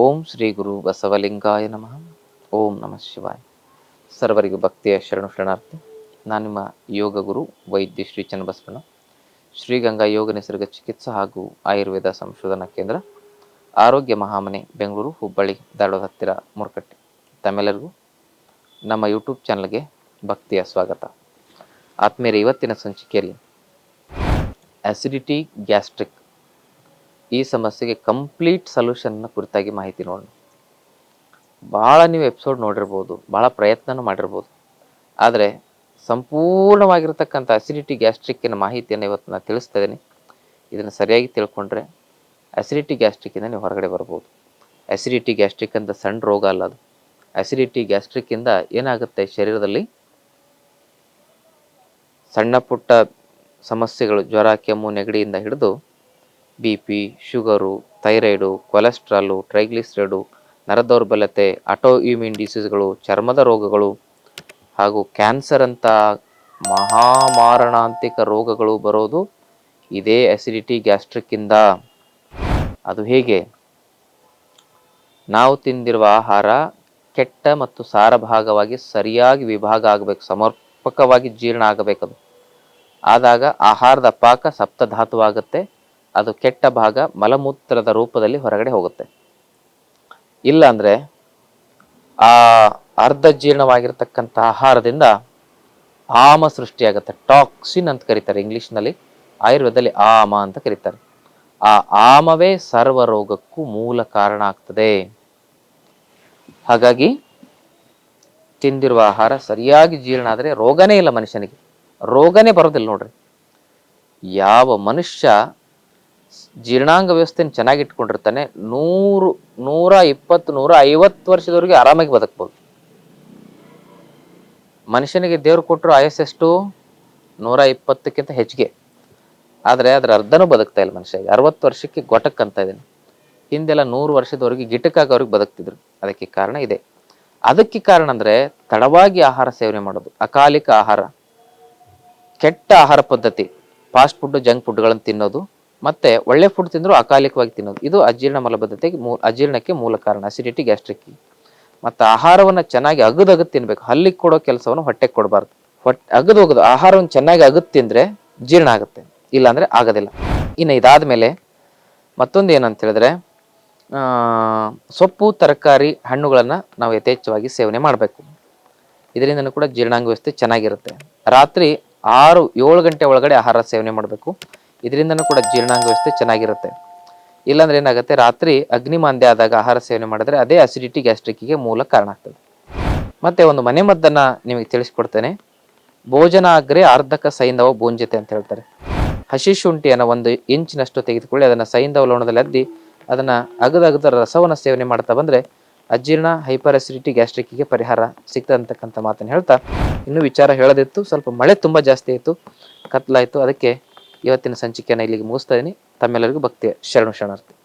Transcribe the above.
ಓಂ ಶ್ರೀ ಗುರು ಬಸವಲಿಂಗಾಯ ನಮಃ. ಓಂ ನಮಃ ಶಿವಾಯ. ಸರ್ವರಿಗೂ ಭಕ್ತಿಯ ಶರಣು ಶರಣಾರ್ಥಿ, ನಾನು ನಿಮ್ಮ ಯೋಗ ಗುರು ವೈದ್ಯ ಶ್ರೀ ಚನ್ನಬಸವಣ್ಣ. ಶ್ರೀಗಂಗಾ ಯೋಗ ನಿಸರ್ಗ ಚಿಕಿತ್ಸಾ ಹಾಗೂ ಆಯುರ್ವೇದ ಸಂಶೋಧನಾ ಕೇಂದ್ರ, ಆರೋಗ್ಯ ಮಹಾಮನೆ, ಬೆಂಗಳೂರು, ಹುಬ್ಬಳ್ಳಿ, ಧಾರವಾಡ ಹತ್ತಿರ ಮುರುಕಟ್ಟೆ. ತಮ್ಮೆಲ್ಲರಿಗೂ ನಮ್ಮ ಯೂಟ್ಯೂಬ್ ಚಾನಲ್ಗೆ ಭಕ್ತಿಯ ಸ್ವಾಗತ. ಆತ್ಮೀಯರ, ಇವತ್ತಿನ ಸಂಚಿಕೆಯಲ್ಲಿ ಆ್ಯಸಿಡಿಟಿ ಗ್ಯಾಸ್ಟ್ರಿಕ್ ಈ ಸಮಸ್ಯೆಗೆ ಕಂಪ್ಲೀಟ್ ಸೊಲ್ಯೂಷನ್ನ ಕುರಿತಾಗಿ ಮಾಹಿತಿ ನೋಡೋಣ. ಭಾಳ ನೀವು ಎಪಿಸೋಡ್ ನೋಡಿರ್ಬೋದು ಭಾಳ ಪ್ರಯತ್ನನೂ ಮಾಡಿರ್ಬೋದು. ಆದರೆ ಸಂಪೂರ್ಣವಾಗಿರ್ತಕ್ಕಂಥ ಅಸಿಡಿಟಿ ಗ್ಯಾಸ್ಟ್ರಿಕ್ಕಿನ ಮಾಹಿತಿಯನ್ನು ಇವತ್ತು ನಾನು ತಿಳಿಸ್ತಾ ಇದ್ದೀನಿ ಇದನ್ನು ಸರಿಯಾಗಿ ತಿಳ್ಕೊಂಡ್ರೆ ಅಸಿಡಿಟಿ ಗ್ಯಾಸ್ಟ್ರಿಕ್ಕಿಂದ ನೀವು ಹೊರಗಡೆ ಬರ್ಬೋದು. ಅಸಿಡಿಟಿ ಗ್ಯಾಸ್ಟ್ರಿಕ್ ಅಂತ ಸಣ್ಣ ರೋಗ ಅಲ್ಲ ಅದು. ಅಸಿಡಿಟಿ ಗ್ಯಾಸ್ಟ್ರಿಕ್ಕಿಂದ ಏನಾಗುತ್ತೆ ಶರೀರದಲ್ಲಿ? ಸಣ್ಣ ಪುಟ್ಟ ಸಮಸ್ಯೆಗಳು, ಜ್ವರ, ಕೆಮ್ಮು ನೆಗಡಿಯಿಂದ ಹಿಡಿದು B P sugar, thyroid, cholesterol ನರ ನರದೌರ್ಬಲ್ಯತೆ ಆಟೋ ಇಮ್ಯೂನ್ ಡಿಸೀಸ್ಗಳು, ಚರ್ಮದ ರೋಗಗಳು ಹಾಗೂ ಕ್ಯಾನ್ಸರ್ ಅಂತ ಮಹಾಮಾರಣಾಂತಿಕ ರೋಗಗಳು ಬರೋದು ಇದೇ ಅಸಿಡಿಟಿ ಗ್ಯಾಸ್ಟ್ರಿಕ್ಕಿಂದ ಅದು ಹೇಗೆ? ನಾವು ತಿಂದಿರುವ ಆಹಾರ ಕೆಟ್ಟ ಮತ್ತು ಸಾರ ಭಾಗವಾಗಿ ಸರಿಯಾಗಿ ವಿಭಾಗ ಆಗಬೇಕು, ಸಮರ್ಪಕವಾಗಿ ಜೀರ್ಣ ಆಗಬೇಕದು ಆದಾಗ ಆಹಾರದ ಪಾಕ ಸಪ್ತಧಾತುವಾಗುತ್ತೆ. ಅದು ಕೆಟ್ಟ ಭಾಗ ಮಲಮೂತ್ರದ ರೂಪದಲ್ಲಿ ಹೊರಗಡೆ ಹೋಗುತ್ತೆ. ಇಲ್ಲ ಅಂದ್ರೆ ಆ ಅರ್ಧ ಜೀರ್ಣವಾಗಿರ್ತಕ್ಕಂಥ ಆಹಾರದಿಂದ ಆಮ ಸೃಷ್ಟಿಯಾಗುತ್ತೆ. ಟಾಕ್ಸಿನ್ ಅಂತ ಕರೀತಾರೆ ಇಂಗ್ಲಿಷ್ನಲ್ಲಿ. ಆಯುರ್ವೇದದಲ್ಲಿ ಆಮ ಅಂತ ಕರೀತಾರೆ. ಆ ಆಮವೇ ಸರ್ವ ರೋಗಕ್ಕೂ ಮೂಲ ಕಾರಣ ಆಗ್ತದೆ. ಹಾಗಾಗಿ ತಿಂದಿರುವ ಆಹಾರ ಸರಿಯಾಗಿ ಜೀರ್ಣ ಆದರೆ ರೋಗನೇ ಇಲ್ಲ ಮನುಷ್ಯನಿಗೆ. ರೋಗನೇ ಬರೋದಿಲ್ಲ ನೋಡ್ರಿ. ಯಾವ ಮನುಷ್ಯ ಜೀರ್ಣಾಂಗ ವ್ಯವಸ್ಥೆನ ಚೆನ್ನಾಗಿ ಇಟ್ಕೊಂಡಿರ್ತಾನೆ. ನೂರು, ನೂರ ಇಪ್ಪತ್ತು, ನೂರ ಐವತ್ತು ವರ್ಷದವರೆಗೆ ಆರಾಮಾಗಿ ಬದುಕ್ಬೋದು. ಮನುಷ್ಯನಿಗೆ ದೇವ್ರು ಕೊಟ್ಟರು ಆಯಸ್ಸೆಷ್ಟು ನೂರ ಇಪ್ಪತ್ತಕ್ಕಿಂತ ಹೆಚ್ಚಿಗೆ. ಆದರೆ ಅದರ ಅರ್ಧನೂ ಬದುಕ್ತಾ ಇಲ್ಲ ಮನುಷ್ಯ ಅರವತ್ತು ವರ್ಷಕ್ಕೆ ಗೊಟಕ್ ಅಂತ ಇದ್ದೀನಿ. ಹಿಂದೆಲ್ಲ ನೂರು ವರ್ಷದವರೆಗೆ ಗಿಟಕ್ಕಾಗಿ ಅವ್ರಿಗೆ ಬದುಕ್ತಿದ್ರು. ಅದಕ್ಕೆ ಕಾರಣ ಇದೆ. ಅದಕ್ಕೆ ಕಾರಣ ಅಂದರೆ ತಡವಾಗಿ ಆಹಾರ ಸೇವನೆ ಮಾಡೋದು. ಅಕಾಲಿಕ ಆಹಾರ. ಕೆಟ್ಟ ಆಹಾರ ಪದ್ಧತಿ. ಫಾಸ್ಟ್ ಫುಡ್, ಜಂಕ್ ಫುಡ್ಗಳನ್ನು ತಿನ್ನೋದು. ಮತ್ತೆ ಒಳ್ಳೆ ಫುಡ್ ತಿಂದರೂ ಅಕಾಲಿಕವಾಗಿ ತಿನ್ನೋದು. ಇದು ಅಜೀರ್ಣ ಮಲಬದ್ಧತೆಗೆ ಮೂ, ಅಜೀರ್ಣಕ್ಕೆ ಮೂಲ ಕಾರಣ. ಅಸಿಡಿಟಿ ಗ್ಯಾಸ್ಟ್ರಿಕ್ ಮತ್ತು ಆಹಾರವನ್ನ ಚೆನ್ನಾಗಿ ಅಗದಗದು ತಿನ್ನಬೇಕು ಹಲ್ಲಿಗೆ ಕೊಡೋ ಕೆಲಸವನ್ನು ಹೊಟ್ಟೆಗೆ ಕೊಡಬಾರ್ದು. ಹೊಟ್ಟೆ ಅಗದು ಹೋಗೋದು. ಆಹಾರವನ್ನು ಚೆನ್ನಾಗಿ ಅಗದು ತಿಂದರೆ ಜೀರ್ಣ ಆಗುತ್ತೆ. ಇಲ್ಲಾಂದರೆ ಆಗೋದಿಲ್ಲ. ಇನ್ನು ಇದಾದ್ಮೇಲೆ ಮತ್ತೊಂದು ಏನಂತ ಹೇಳಿದ್ರೆ ಸೊಪ್ಪು, ತರಕಾರಿ, ಹಣ್ಣುಗಳನ್ನು ನಾವು ಯಥೇಚ್ಛವಾಗಿ ಸೇವನೆ ಮಾಡಬೇಕು. ಇದರಿಂದ ಕೂಡ ಜೀರ್ಣಾಂಗ ವ್ಯವಸ್ಥೆ ಚೆನ್ನಾಗಿರುತ್ತೆ. ರಾತ್ರಿ ಆರು ಏಳು ಗಂಟೆ ಒಳಗಡೆ ಆಹಾರ ಸೇವನೆ ಮಾಡಬೇಕು. ಇದರಿಂದನೂ ಕೂಡ ಜೀರ್ಣಾಂಗ ವ್ಯವಸ್ಥೆ ಚೆನ್ನಾಗಿರುತ್ತೆ. ಇಲ್ಲಾಂದ್ರೆ ಏನಾಗುತ್ತೆ? ರಾತ್ರಿ ಅಗ್ನಿಮಾಂದ್ಯ ಆದಾಗ ಆಹಾರ ಸೇವನೆ ಮಾಡಿದ್ರೆ ಅದೇ ಅಸಿಡಿಟಿ ಗ್ಯಾಸ್ಟ್ರಿಕ್ಕಿಗೆ ಮೂಲ ಕಾರಣ ಆಗ್ತದೆ. ಮತ್ತೆ ಒಂದು ಮನೆ ಮದ್ದನ್ನ ನಿಮಗೆ ತಿಳಿಸ್ಕೊಡ್ತೇನೆ. ಭೋಜನ ಆಗ್ರೆ ಆರ್ಧಕ ಸೈಂಧವ ಭೂಂಜತೆ ಅಂತ ಹೇಳ್ತಾರೆ. ಹಸಿ ಶುಂಠಿಯನ್ನು ಒಂದು ಇಂಚಿನಷ್ಟು ತೆಗೆದುಕೊಳ್ಳಿ, ಅದನ್ನು ಸೈಂಧವ ಲೋಣದಲ್ಲಿ ಅದ್ದಿ, ಅದನ್ನು ಅಗದ ಅಗದ ರಸವನ್ನ ಸೇವನೆ ಮಾಡ್ತಾ ಬಂದರೆ ಅಜೀರ್ಣ ಹೈಪರ್ ಅಸಿಡಿಟಿ ಗ್ಯಾಸ್ಟ್ರಿಕ್ಕಿಗೆ ಪರಿಹಾರ ಸಿಗ್ತದೆ ಅಂತಕ್ಕಂಥ ಮಾತನ್ನು ಹೇಳ್ತಾ, ಇನ್ನೂ ವಿಚಾರ ಹೇಳೋದಿತ್ತು. ಸ್ವಲ್ಪ ಮಳೆ ತುಂಬ ಜಾಸ್ತಿ ಆಯಿತು, ಕತ್ಲಾಯಿತು. ಅದಕ್ಕೆ ಇವತ್ತಿನ ಸಂಚಿಕೆಯನ್ನು ಇಲ್ಲಿಗೆ ಮುಗಿಸ್ತಾ ಇದೀನಿ. ತಮ್ಮೆಲ್ಲರಿಗೂ ಭಕ್ತಿಯ ಶರಣು ಶರಣಾರ್ಥಿ.